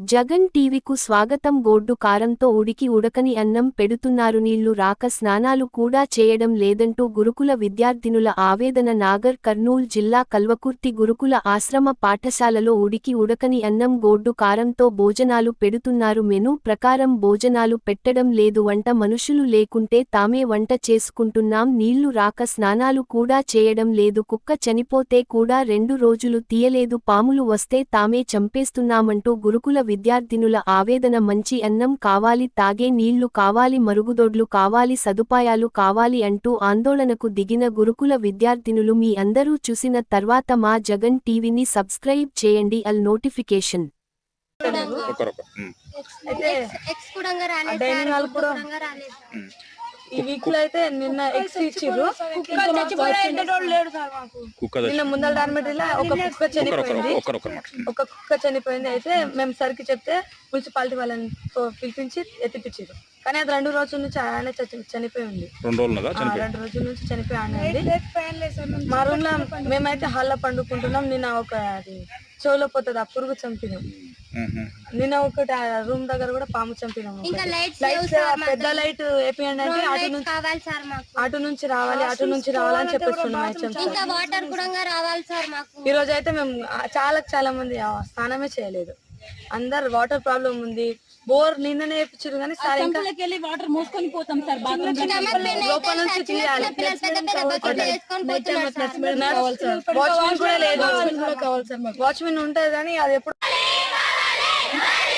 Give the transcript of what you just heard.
జగన్ టీవీకు స్వాగతం గోడ్డు కారంతో ఉడికి ఉడకని అన్నం పెడుతున్నారు. నీళ్ళు రాక స్నానాలు కూడా చేయడం లేదంటూ గురుకుల విద్యార్థినుల ఆవేదన నాగర్ కర్నూల్ జిల్లా కల్వకుర్తి గురుకుల ఆశ్రమ పాఠశాలలో ఉడికి ఉడకని అన్నం గోడ్డు కారంతో భోజనాలు పెడుతున్నారు. మెనూ ప్రకారం భోజనాలు పెట్టడం లేదు. వంట మనుషులు లేకుంటే తామే వంట చేసుకుంటున్నాం. నీళ్ళు రాక స్నానాలు కూడా చేయడం లేదు. కుక్క చనిపోతే కూడా రెండు రోజులు తీయలేదు. పాములు వస్తే తామే చంపేస్తున్నామంటూ గురుకుల విద్యార్థినుల ఆవేదన మంచి అన్నం కావాలి తాగే నీళ్ళు కావాలి మరుగుదొడ్లు కావాలి సదుపాయాలు కావాలి అంటూ ఆందోళనకు దిగిన గురుకుల విద్యార్థినులు మీ అందరూ చూసిన తర్వాత మా జగన్ టీవీని సబ్స్క్రైబ్ చేయండి అల్ నోటిఫికేషన్. అయితే ఈ వీక్లో అయితే నిన్న ఎక్స్ ఇచ్చిర్రు. కుక్క నిన్న ముందల డార్మెటరీలో ఒక కుక్క చనిపోయింది. ఒక కుక్క చనిపోయింది. అయితే మేము సరికి చెప్తే మున్సిపాలిటీ వాళ్ళని పిలిపించి ఎత్తిపించారు కానీ అది రెండు రోజుల నుంచి ఆయన చచ్చి- చనిపోయి ఉంది రెండు రోజులు ఉన్నదా ఆ, చనిపోయి రెండు రోజుల నుంచి చనిపోయి ఆయన ఉంది. మా రూమ్లో మేమైతే హాల్లో పండుకుంటున్నాం. నిన్న ఒక అది చెవులో పోతుంది ఆ పురుగు చంపినాం. నిన్న ఒకటి రూమ్ దగ్గర కూడా పాము చంపినాం ఇంకా ఒకటి. లైట్స్ లైట్స్ ఆ పెద్ద లైట్ వేపియండి అంటే నుంచి కావాలి సార్ మాకు. అటు నుంచి రావాలి అటు నుంచి రావాలని చెప్పేస్తున్నాం హెచ్ఎం సార్ ఇంకా వాటర్ కూడా రావాలి సార్ మాకు. ఈ రోజు అయితే మేము చాలా చాలా మంది స్నానమే చేయలేదు. అందరు వాటర్ ప్రాబ్లం ఉంది. బోర్ నిన్ననే వేపించారు కానీ సార్ ఇంకా వాటర్ మోసుకొని పోతాం సార్ లోపల నుంచి తీయాలి. వాచ్మెన్ కూడా లేదు. వాచ్మెన్ ఉంటది కానీ అది ఎప్పుడు Amen.